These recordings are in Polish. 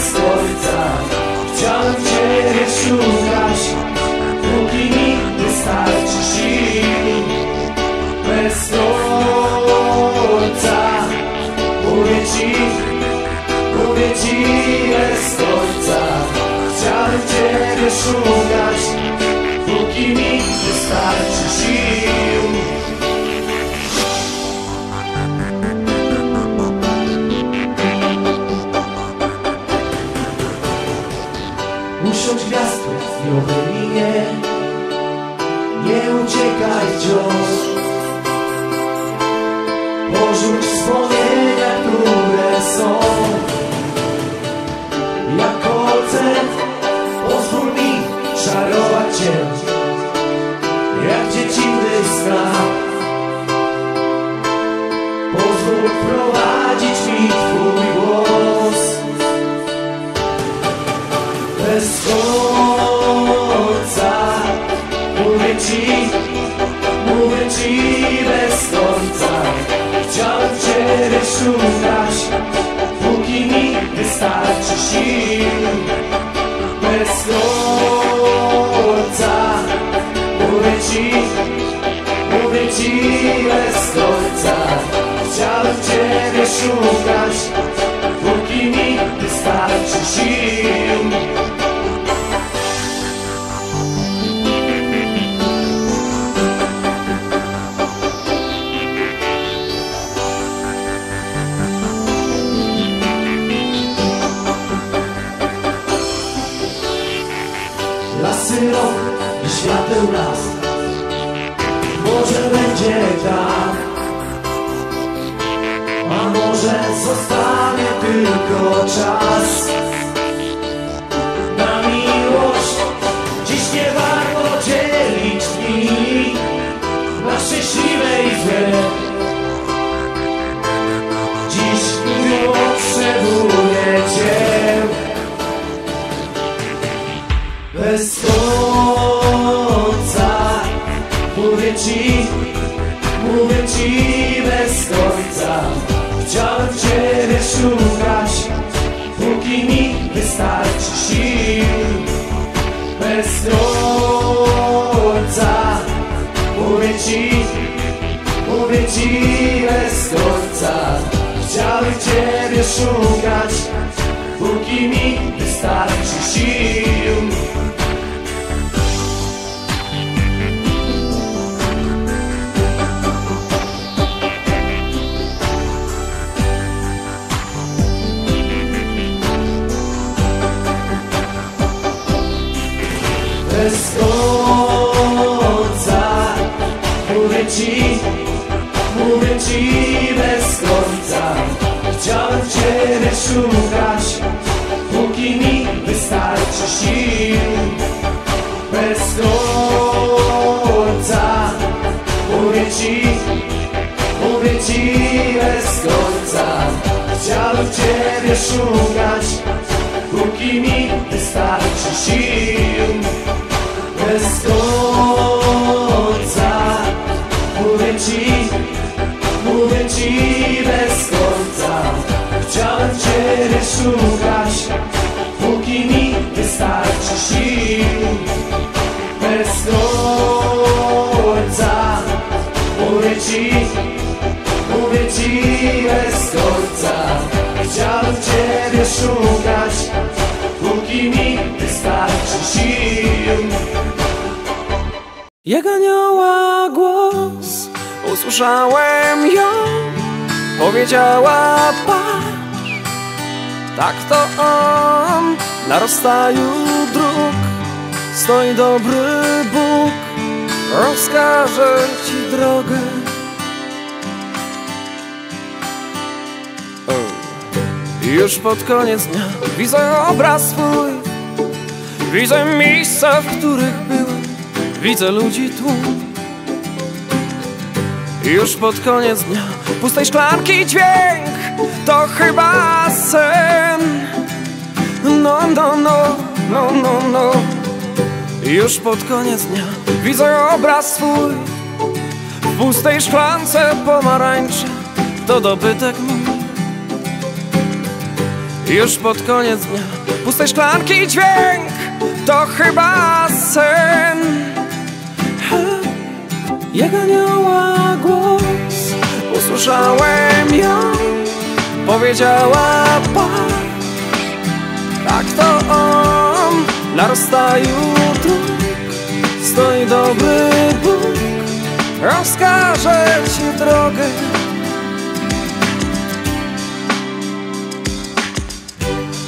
słońca. Chciałem Ciebie szukać Póki mi wystarczy sił. Bez końca Mówię Ci Mówię Ci bez końca Chciałem Ciebie szukać Porzuć wspomnienia, które są. Jak koncert Pozwól mi czarować Cię. Jak dziecinny snach Pozwól prowadzić mi Twój głos. Bez końca Mówię ci, mówię ci Ciebie szukać Póki mi wystarczy sił świateł las. Może będzie tak A może zostanie tylko czas szukać Póki mi wystarczy sił bez końca Mówię szukać Póki mi wystarczy sił. Bez końca. Mówię ci, mówię ci bez końca. Chciałem Ciebie szukać. Póki mi wystarczy sił Bez końca Mówię ci, mówię ci bez końca Chciałem Ciebie szukać Póki mi wystarczy sił. Głos Usłyszałem ją Powiedziała patrz. Tak to on Na rozstaju dróg Stoi dobry Bóg Rozkaże ci drogę. Już pod koniec dnia Widzę obraz swój. Widzę miejsca, w których byłem. Widzę ludzi I Już pod koniec dnia Pustej szklanki dźwięk. To chyba sen. No, no, no, no, no, no Już pod koniec dnia Widzę obraz swój. W pustej szklance pomarańcze To dobytek mój Już pod koniec dnia Pustej szklanki dźwięk To chyba sen. Jak anioła głos. Usłyszałem ją, powiedziała patrz rozstaju dróg Stoi dobry Bóg, rozkaże ci drogę.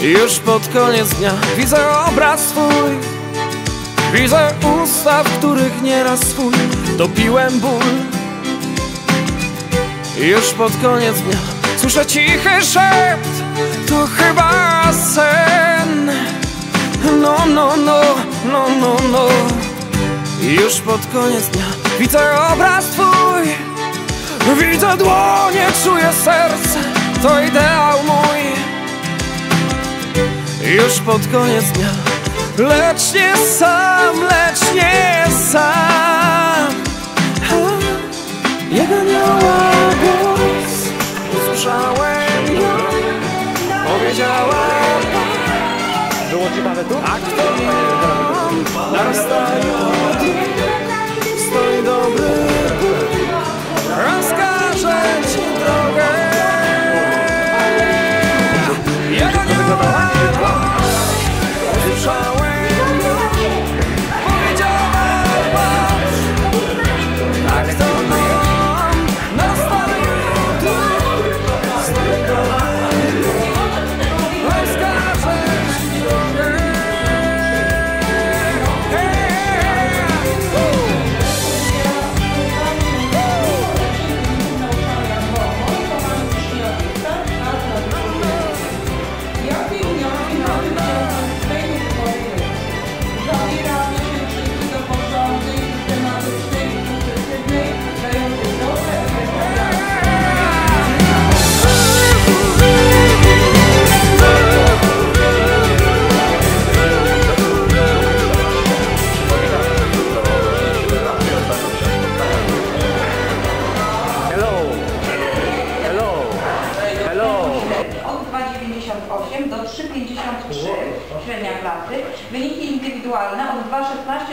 Już pod koniec dnia widzę obraz twój Widzę usta, w których nieraz swój topiłem ból. Już pod koniec dnia słyszę cichy szept To chyba sen No, no, no, no, no, no. Już pod koniec dnia widzę obraz twój. Widzę dłonie, czuję serce To ideał mój. Już pod koniec dnia Lecz nie sam, lecz nie sam. Ha, Jak anioła głos Usłyszałem ją Powiedziała Było tu? A kto Narastają. Stoi dobry. Rozkaże ci drogę. Anioła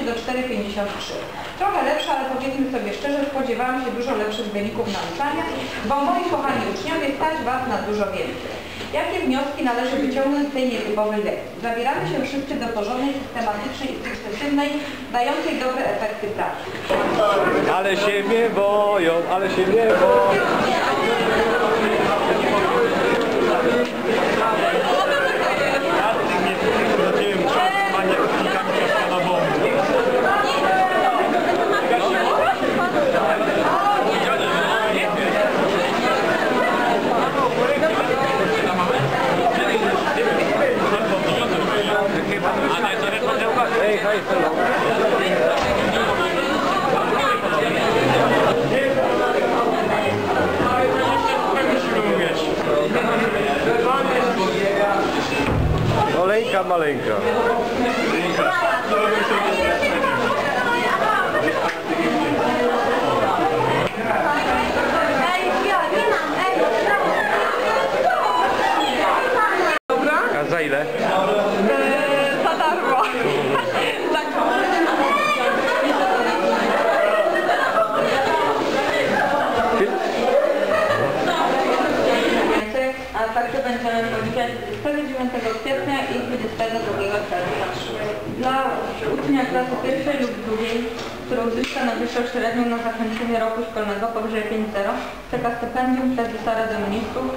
do 4,53. Trochę lepsze, ale powiedzmy sobie szczerze, spodziewałam się dużo lepszych wyników nauczania, bo moi kochani uczniowie stać Was na dużo więcej. Jakie wnioski należy wyciągnąć z tej nietypowej lekcji? Zabieramy się wszyscy do porządnej, systematycznej i sukcesywnej, dającej dobre efekty pracy. Ale się mnie boją, ale się mnie boją. Maleńka. Klasy pierwszej lub drugiej, który uzyska najwyższą średnią na zakończenie roku szkolnego powyżej 5.0, czeka stypendium prezesa Rady Ministrów,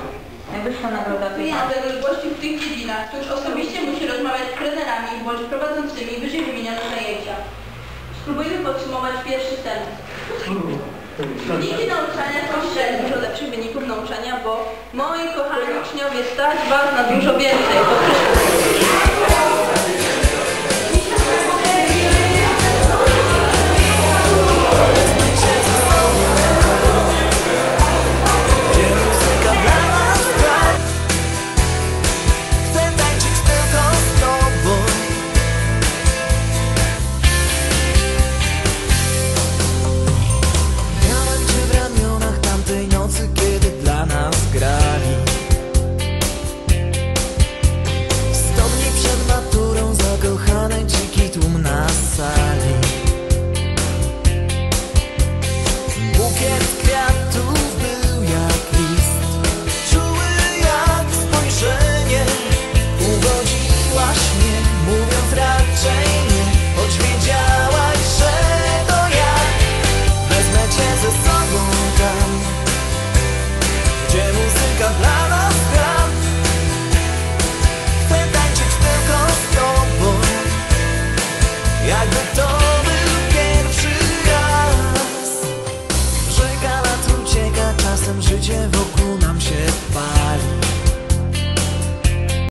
najwyższa nagroda pieniądza. zaległości w tych dziedzinach, któż osobiście musi rozmawiać z trenerami bądź prowadzącymi wyżej wymienione zajęcia. Spróbujmy podsumować pierwszy temat. Wyniki nauczania są średnie, dużo lepszych wyników nauczania, bo moi kochani uczniowie stać Was na dużo więcej.